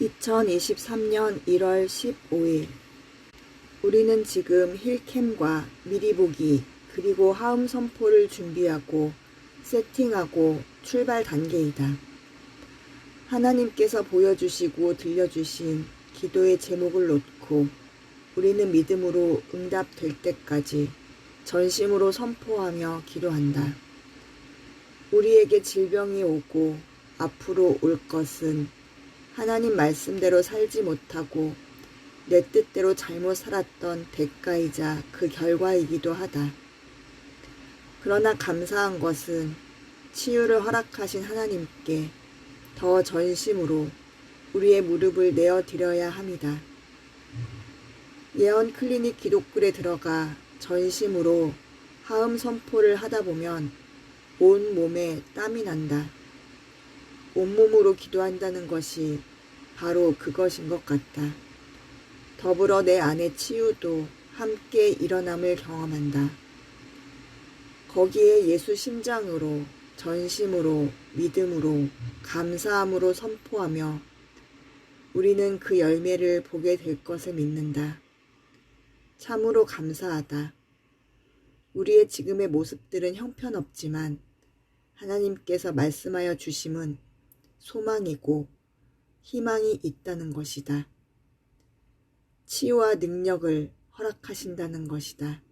2023년 1월 15일 우리는 지금 힐캠과 미리 보기 그리고 하음 선포를 준비하고 세팅하고 출발 단계이다. 하나님께서 보여주시고 들려주신 기도의 제목을 놓고 우리는 믿음으로 응답될 때까지 전심으로 선포하며 기도한다. 우리에게 질병이 오고 앞으로 올 것은 하나님 말씀대로 살지 못하고 내 뜻대로 잘못 살았던 대가이자 그 결과이기도 하다. 그러나 감사한 것은 치유를 허락하신 하나님께 더 전심으로 우리의 무릎을 내어 드려야 합니다. 예언 클리닉 기독글에 들어가 전심으로 하음 선포를 하다 보면 온 몸에 땀이 난다. 온몸으로 기도한다는 것이 바로 그것인 것 같다. 더불어 내 안의 치유도 함께 일어남을 경험한다. 거기에 예수 심장으로 전심으로 믿음으로 감사함으로 선포하며 우리는 그 열매를 보게 될 것을 믿는다. 참으로 감사하다. 우리의 지금의 모습들은 형편없지만 하나님께서 말씀하여 주심은 소망이고 희망이 있다는 것이다. 치유와 능력을 허락하신다는 것이다.